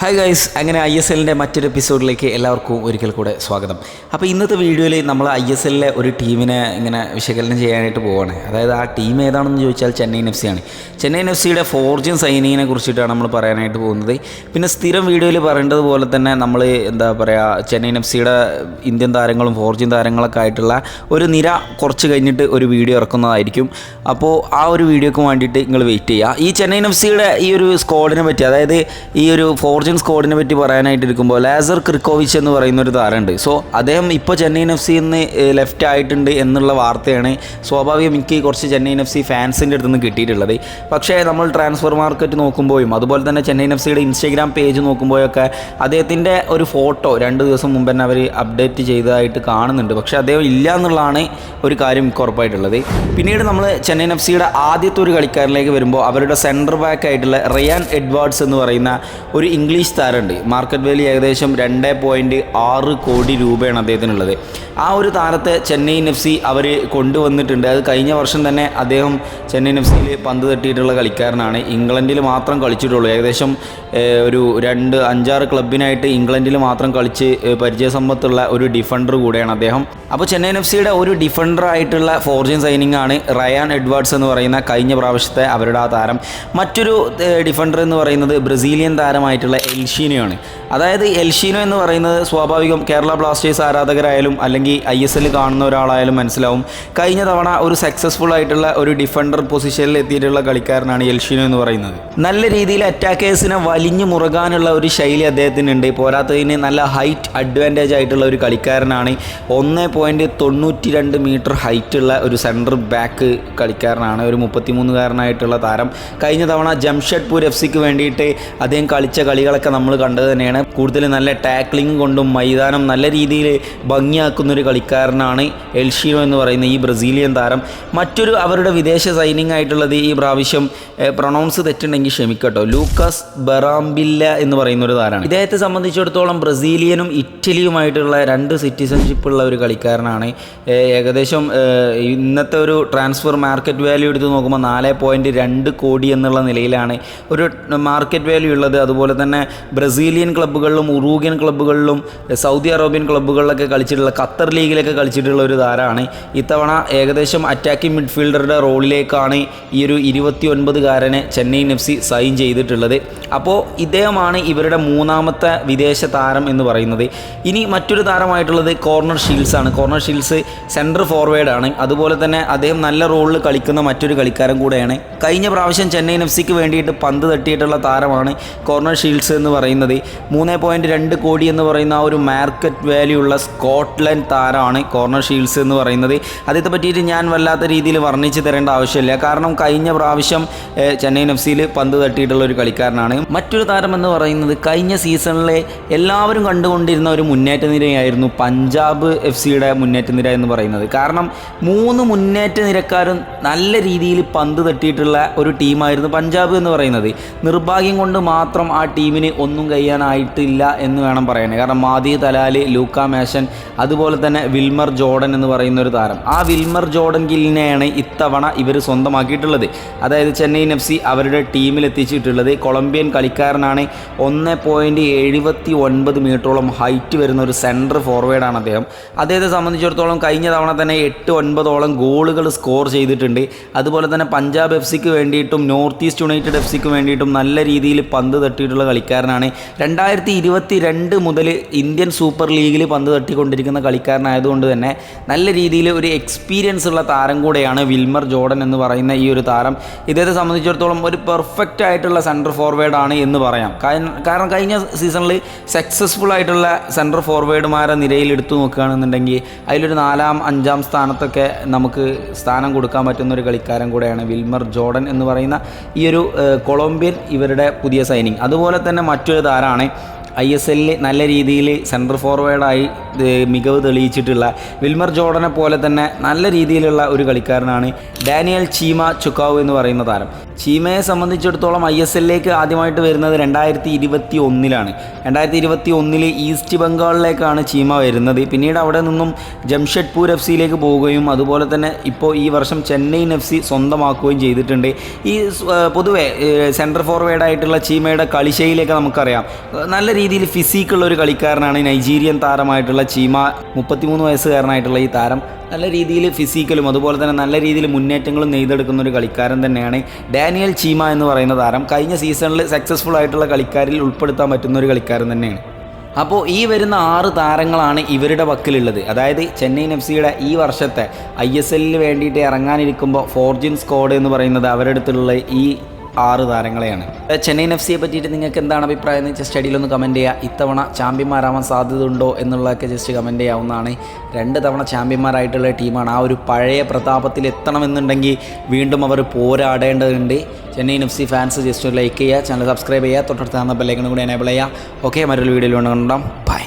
Hi guys അങ്ങനെ I S എല്ലിന്റെ മറ്റൊരു എപ്പിസോഡിലേക്ക് എല്ലാവർക്കും ഒരിക്കൽ കൂടെ സ്വാഗതം. അപ്പോൾ ഇന്നത്തെ വീഡിയോയിൽ നമ്മൾ ഐ എസ് എല്ലിലെ ഒരു ടീമിനെ ഇങ്ങനെ വിശകലനം ചെയ്യാനായിട്ട് പോവുകയാണ് അതായത് ആ ടീം ഏതാണെന്ന് ചോദിച്ചാൽ ചെന്നൈയിൻ എഫ് സി ആണ്. ചെന്നൈയിൻ എഫ് സിയുടെ ഫോർജിൻ സൈനിങ്ങിനെ കുറിച്ചിട്ടാണ് നമ്മൾ പറയാനായിട്ട് പോകുന്നത്. പിന്നെ സ്ഥിരം വീഡിയോയിൽ പറയേണ്ടത് പോലെ തന്നെ നമ്മൾ എന്താ പറയുക ചെന്നൈയിൻ എഫ് സിയുടെ ഇന്ത്യൻ താരങ്ങളും ഫോർജിൻ താരങ്ങളൊക്കെ ആയിട്ടുള്ള ഒരു നിര കുറച്ച് കഴിഞ്ഞിട്ട് ഒരു വീഡിയോ ഇറക്കുന്നതായിരിക്കും. അപ്പോൾ ആ ഒരു വീഡിയോക്ക് വേണ്ടിയിട്ട് നിങ്ങൾ വെയിറ്റ് ചെയ്യുക ഈ ചെന്നൈയിൻ എഫ് സിയുടെ ഈ ഒരു സ്ക്വാഡിനെ പറ്റി അതായത് ഈ ഒരു ഫോർജിൻ സ്ക്വാഡിനെ പറ്റി പറയാനായിട്ട് ഇരിക്കുമ്പോൾ ലാസർ ക്രിക്കോവിച്ച് എന്ന് പറയുന്ന ഒരു താരമുണ്ട്. സോ അദ്ദേഹം ഇപ്പോൾ ചെന്നൈയിൻ എഫ് സി നിന്ന് ലെഫ്റ്റ് ആയിട്ടുണ്ട് എന്നുള്ള വാർത്തയാണ് സ്വാഭാവികം എനിക്ക് കുറച്ച് ചെന്നൈയിൻ എഫ് സി ഫാൻസിന്റെ അടുത്ത് നിന്ന് കിട്ടിയിട്ടുള്ളത്. പക്ഷേ നമ്മൾ ട്രാൻസ്ഫർ മാർക്കറ്റ് നോക്കുമ്പോഴും അതുപോലെ തന്നെ ചെന്നൈയിൻ എഫ് സിയുടെ ഇൻസ്റ്റാഗ്രാം പേജ് നോക്കുമ്പോഴൊക്കെ അദ്ദേഹത്തിന്റെ ഒരു ഫോട്ടോ രണ്ട് ദിവസം മുമ്പ് തന്നെ അവർ അപ്ഡേറ്റ് ചെയ്തതായിട്ട് കാണുന്നുണ്ട്. പക്ഷേ അദ്ദേഹം ഇല്ല എന്നുള്ളതാണ് ഒരു കാര്യം എനിക്ക് ഉറപ്പായിട്ടുള്ളത്. പിന്നീട് നമ്മൾ ചെന്നൈയിൻ എഫ് സിയുടെ ആദ്യത്തെ ഒരു കളിക്കാരനിലേക്ക് വരുമ്പോൾ അവരുടെ സെന്റർ ബാക്ക് ആയിട്ടുള്ള റിയാൻ എഡ്വാർഡ്സ് എന്ന് പറയുന്ന ഒരു ഇംഗ്ലീഷ് താരമുണ്ട് മാർക്കറ്റ് വാല്യൂ ഏകദേശം രണ്ട് പോയിന്റ് ആറ് കോടി രൂപയാണ് അദ്ദേഹത്തിനുള്ളത്. ആ ഒരു താരത്തെ ചെന്നൈയിൻ എഫ് സി അവർ കൊണ്ടുവന്നിട്ടുണ്ട്. അത് കഴിഞ്ഞ വർഷം തന്നെ അദ്ദേഹം ചെന്നൈയിൻ എഫ് സിയിൽ പന്ത് തട്ടിയിട്ടുള്ള കളിക്കാരനാണ്. ഇംഗ്ലണ്ടിൽ മാത്രം കളിച്ചിട്ടുള്ളൂ. ഏകദേശം ഒരു രണ്ട് അഞ്ചാറ് ക്ലബിനായിട്ട് ഇംഗ്ലണ്ടിൽ മാത്രം കളിച്ച് പരിചയസമ്പത്തുള്ള ഒരു ഡിഫൻഡർ കൂടെയാണ് അദ്ദേഹം. അപ്പോൾ ചെന്നൈയിൻ എഫ് സിയുടെ ഒരു ഡിഫൻഡർ ആയിട്ടുള്ള ഫോർജിൻ സൈനിങ് ആണ് റയാൻ എഡ്വാർഡ്സ് എന്ന് പറയുന്ന കഴിഞ്ഞ പ്രാവശ്യത്തെ അവരുടെ ആ താരം. മറ്റൊരു ഡിഫൻഡർ എന്ന് പറയുന്നത് ബ്രസീലിയൻ താരമായിട്ടുള്ള എൽഷീനോ ആണ്. അതായത് എൽഷീനോ എന്ന് പറയുന്നത് സ്വാഭാവികം കേരള ബ്ലാസ്റ്റേഴ്സ് ആരാധകരായാലും അല്ലെങ്കിൽ ഐ എസ് എൽ കാണുന്ന ഒരാളായാലും മനസ്സിലാവും. കഴിഞ്ഞ തവണ ഒരു സക്സസ്ഫുൾ ആയിട്ടുള്ള ഒരു ഡിഫൻഡർ പൊസിഷനിൽ എത്തിയിട്ടുള്ള കളിക്കാരനാണ് എൽഷീനോ എന്ന് പറയുന്നത്. നല്ല രീതിയിൽ അറ്റാക്കേഴ്സിനെ വലിഞ്ഞു മുറുകാനുള്ള ഒരു ശൈലി അദ്ദേഹത്തിനുണ്ട്. പോരാത്തതിന് നല്ല ഹൈറ്റ് അഡ്വാന്റേജ് ആയിട്ടുള്ള ഒരു കളിക്കാരനാണ്. ഒന്ന് പോയിന്റ് തൊണ്ണൂറ്റി രണ്ട് മീറ്റർ ഹൈറ്റുള്ള ഒരു സെന്റർ ബാക്ക് കളിക്കാരനാണ്. ഒരു മുപ്പത്തിമൂന്നുകാരനായിട്ടുള്ള താരം. കഴിഞ്ഞ തവണ ജംഷഡ്പൂർ എഫ് സിക്ക് വേണ്ടിയിട്ട് അദ്ദേഹം കളിച്ച കളികളൊക്കെ നമ്മൾ കണ്ടത് തന്നെയാണ്. കൂടുതൽ നല്ല ടാക്ലിംഗ് കൊണ്ടും മൈതാനം നല്ല രീതിയിൽ ഭംഗിയാക്കുന്ന ഒരു കളിക്കാരനാണ് എൽഷീനോ എന്ന് പറയുന്ന ഈ ബ്രസീലിയൻ താരം. മറ്റൊരു അവരുടെ വിദേശ സൈനിങ് ആയിട്ടുള്ളത് ഈ പ്രാവശ്യം പ്രൊണൗൺസ് തെറ്റുണ്ടെങ്കിൽ ക്ഷമിക്കട്ടോ. ലൂക്കാസ് ബറാംബില്ല എന്ന് പറയുന്ന ഒരു താരമാണ് ഇദ്ദേഹത്തെ സംബന്ധിച്ചിടത്തോളം ബ്രസീലിയനും ഇറ്റലിയുമായിട്ടുള്ള രണ്ട് സിറ്റിസൺഷിപ്പ് ഉള്ള ഒരു കളിക്കാരനാണ്. ഏകദേശം ഇന്നത്തെ ഒരു ട്രാൻസ്ഫർ മാർക്കറ്റ് വാല്യൂ എടുത്ത് നോക്കുമ്പോൾ നാല് പോയിന്റ് രണ്ട് കോടി എന്നുള്ള നിലയിലാണ് ഒരു മാർക്കറ്റ് വാല്യൂ ഉള്ളത്. അതുപോലെ തന്നെ ബ്രസീലിയൻ ക്ലബ്ബുകളിലും ഉറൂഗ്യൻ ക്ലബ്ബുകളിലും സൗദി അറേബ്യൻ ക്ലബ്ബുകളിലൊക്കെ കളിച്ചിട്ടുള്ള ഖത്തർ ലീഗിലൊക്കെ കളിച്ചിട്ടുള്ള ഒരു താരമാണ്. ഇത്തവണ ഏകദേശം അറ്റാക്കിംഗ് മിഡ്ഫീൽഡറുടെ റോളിലേക്കാണ് ഈ ഒരു ഇരുപത്തി ഒൻപതുകാരനെ ചെന്നൈയിൻ എഫ് സി സൈൻ ചെയ്തിട്ടുള്ളത്. അപ്പോൾ ഇദ്ദേഹമാണ് ഇവരുടെ മൂന്നാമത്തെ വിദേശ താരം എന്ന് പറയുന്നത്. ഇനി മറ്റൊരു താരമായിട്ടുള്ളത് കോർണർ ഷീൽസ് ആണ്. കോർണർ ഷീൽസ് സെന്റർ ഫോർവേഡ് ആണ്. അതുപോലെ തന്നെ അദ്ദേഹം നല്ല റോളിൽ കളിക്കുന്ന മറ്റൊരു കളിക്കാരൻ കൂടെയാണ്. കഴിഞ്ഞ പ്രാവശ്യം ചെന്നൈയിൻ എഫ് സിക്ക് വേണ്ടിയിട്ട് പന്ത് തട്ടിയിട്ടുള്ള താരമാണ് കോർണർ ഷീൽസ് എന്ന് പറയുന്നത്. മൂന്ന് പോയിന്റ് രണ്ട് കോടി എന്ന് പറയുന്ന ആ ഒരു മാർക്കറ്റ് വാല്യൂ ഉള്ള സ്കോട്ട്ലൻഡ് താരമാണ് കോർണർ ഷീൽസ് എന്ന് പറയുന്നത്. അദ്ദേഹത്തെ പറ്റിയിട്ട് ഞാൻ വല്ലാത്ത രീതിയിൽ വർണിച്ച് തരേണ്ട ആവശ്യമില്ല. കാരണം കഴിഞ്ഞ പ്രാവശ്യം ചെന്നൈ എഫ് സിയിൽ പന്ത് തട്ടിയിട്ടുള്ള ഒരു കളിക്കാരനാണ്. മറ്റൊരു താരം എന്ന് പറയുന്നത് കഴിഞ്ഞ സീസണിലെ എല്ലാവരും കണ്ടുകൊണ്ടിരുന്ന ഒരു മുന്നേറ്റ നിരയായിരുന്നു പഞ്ചാബ് എഫ് സിയുടെ മുന്നേറ്റ നിര എന്ന് പറയുന്നത്. കാരണം മൂന്ന് മുന്നേറ്റ നിരക്കാരും നല്ല രീതിയിൽ പന്ത് തട്ടിയിട്ടുള്ള ഒരു ടീമായിരുന്നു പഞ്ചാബ് എന്ന് പറയുന്നത്. നിർഭാഗ്യം കൊണ്ട് മാത്രം ആ ടീമിന് ഒന്നും കഴിയാനായിട്ടില്ല എന്ന് വേണം പറയാൻ. കാരണം മാദി തലാൽ ലൂക്ക മേശൻ അതുപോലെ തന്നെ വിൽമർ ജോർഡൻ എന്ന് പറയുന്ന ഒരു താരം. ആ വിൽമർ ജോർഡൻ ഗില്ലിനെയാണ് ഇത്തവണ ഇവർ സ്വന്തമാക്കിയിട്ടുള്ളത്. അതായത് ചെന്നൈയിൻ എഫ് സി അവരുടെ ടീമിലെത്തിച്ചിട്ടുള്ളത്. കൊളംബിയൻ കളിക്കാരനാണ്. ഒന്ന് പോയിന്റ് എഴുപത്തി ഒൻപത് മീറ്ററോളം ഹൈറ്റ് വരുന്ന ഒരു സെന്റർ ഫോർവേഡാണ് അദ്ദേഹം. അദ്ദേഹത്തെ സംബന്ധിച്ചിടത്തോളം കഴിഞ്ഞ തവണ തന്നെ എട്ട് ഒൻപതോളം ഗോളുകൾ സ്കോർ ചെയ്തിട്ടുണ്ട്. അതുപോലെ തന്നെ പഞ്ചാബ് എഫ് സിക്ക് വേണ്ടിയിട്ടും നോർത്ത് ഈസ്റ്റ് യുണൈറ്റഡ് എഫ് സിക്ക് വേണ്ടിയിട്ടും നല്ല രീതിയിൽ പന്ത് തട്ടിയിട്ടുള്ള കളിക്കാരനാണ്. രണ്ടായിരത്തി ഇരുപത്തി രണ്ട് മുതൽ ഇന്ത്യൻ സൂപ്പർ ലീഗിൽ പന്ത് തട്ടിക്കൊണ്ടിരിക്കുന്ന കളിക്കാരനായതുകൊണ്ട് തന്നെ നല്ല രീതിയിൽ ഒരു എക്സ്പീരിയൻസ് ഉള്ള താരം കൂടെയാണ് വിൽമർ ജോർഡൻ എന്ന് പറയുന്ന ഈ ഒരു താരം. ഇദ്ദേഹത്തെ സംബന്ധിച്ചിടത്തോളം ഒരു പെർഫെക്റ്റ് ആയിട്ടുള്ള സെന്റർ ഫോർവേഡ് ആണ് എന്ന് പറയാം. കാരണം കഴിഞ്ഞ സീസണിൽ സക്സസ്ഫുൾ ആയിട്ടുള്ള സെൻട്രൽ ഫോർവേഡുമാരെ നിരയിൽ എടുത്തു നോക്കുകയാണെന്നുണ്ടെങ്കിൽ അതിലൊരു നാലാം അഞ്ചാം സ്ഥാനത്തൊക്കെ നമുക്ക് സ്ഥാനം കൊടുക്കാൻ പറ്റുന്ന ഒരു കളിക്കാരൻ കൂടെയാണ് വിൽമർ ജോർഡൻ എന്ന് പറയുന്ന ഈ ഒരു കൊളംബിയൻ ഇവരുടെ പുതിയ സൈനിങ് അതുപോലെ തന്നെ മറ്റൊരു താരമാണ് ഐ എസ് എല്ലിൽ നല്ല രീതിയിൽ സെൻട്രൽ ഫോർവേഡായി മികവ് തെളിയിച്ചിട്ടുള്ള വിൽമർ ജോർഡനെ പോലെ തന്നെ നല്ല രീതിയിലുള്ള ഒരു കളിക്കാരനാണ് ഡാനിയൽ ചീമ ചുക്കാവ് എന്ന് പറയുന്ന താരം. ചീമയെ സംബന്ധിച്ചിടത്തോളം ഐ എസ് എല്ലിലേക്ക് ആദ്യമായിട്ട് വരുന്നത് രണ്ടായിരത്തി ഇരുപത്തി ഒന്നിലാണ് രണ്ടായിരത്തി ഇരുപത്തി ഒന്നിൽ ഈസ്റ്റ് ബംഗാളിലേക്കാണ് ചീമ വരുന്നത്. പിന്നീട് അവിടെ നിന്നും ജംഷഡ്പൂർ എഫ് സിയിലേക്ക് പോവുകയും അതുപോലെ തന്നെ ഇപ്പോൾ ഈ വർഷം ചെന്നൈയിൻ എഫ് സി സ്വന്തമാക്കുകയും ചെയ്തിട്ടുണ്ട്. ഈ പൊതുവേ സെൻട്രൽ ഫോർവേഡായിട്ടുള്ള ചീമയുടെ കളിശൈലിയൊക്കെ നമുക്കറിയാം. നല്ല രീതിയിൽ ഫിസിക്കുള്ള ഒരു കളിക്കാരനാണ് നൈജീരിയൻ താരമായിട്ടുള്ള ചീമ. മുപ്പത്തിമൂന്ന് വയസ്സുകാരനായിട്ടുള്ള ഈ താരം നല്ല രീതിയിൽ ഫിസിക്കലും അതുപോലെ തന്നെ നല്ല രീതിയിൽ മുന്നേറ്റങ്ങളും നെയ്തെടുക്കുന്ന ഒരു കളിക്കാരൻ തന്നെയാണ്. ഡാനിയൽ ചീമ എന്ന് പറയുന്ന താരം കഴിഞ്ഞ സീസണിൽ സക്സസ്ഫുൾ ആയിട്ടുള്ള കളിക്കാരിൽ ഉൾപ്പെടുത്താൻ പറ്റുന്ന ഒരു കളിക്കാരൻ തന്നെയാണ്. അപ്പോൾ ഈ വരുന്ന ആറ് താരങ്ങളാണ് ഇവരുടെ പക്കലുള്ളത് അതായത് ചെന്നൈയിൻ എഫ് സിയുടെ ഈ വർഷത്തെ ഐ എസ് എല്ലിന് വേണ്ടിയിട്ട് ഇറങ്ങാനിരിക്കുമ്പോൾ ഫോർജിൻ സ്ക്വാഡ് എന്ന് പറയുന്നത് അവരുടെ അടുത്തുള്ള ഈ ആറ് താരങ്ങളെയാണ്. ചെന്നൈയിൻ എഫ് സിയെ പറ്റിയിട്ട് നിങ്ങൾക്ക് എന്താണ് അഭിപ്രായം എന്ന് ജസ്റ്റ് അടിയിലൊന്ന് കമന്റ് ചെയ്യുക. ഇത്തവണ ചാമ്പ്യന്മാരാവാൻ സാധ്യത ഉണ്ടോ എന്നുള്ളതൊക്കെ ജസ്റ്റ് കമന്റ് ചെയ്യാവുന്നതാണ്. രണ്ട് തവണ ചാമ്പ്യന്മാരായിട്ടുള്ള ടീമാണ്. ആ ഒരു പഴയ പ്രതാപത്തിൽ എത്തണമെന്നുണ്ടെങ്കിൽ വീണ്ടും അവർ പോരാടേണ്ടതുണ്ട്. Chennaiyin F C fans just like ചെയ്യുക. ചാനൽ സബ്സ്ക്രൈബ് ചെയ്യുക. തൊട്ടടുത്ത് തന്ന ബെല്ലൈക്കണും കൂടി എനേബിൾ ചെയ്യുക. ഓക്കെ മറ്റൊരു വീഡിയോയിൽ വേണം ബൈ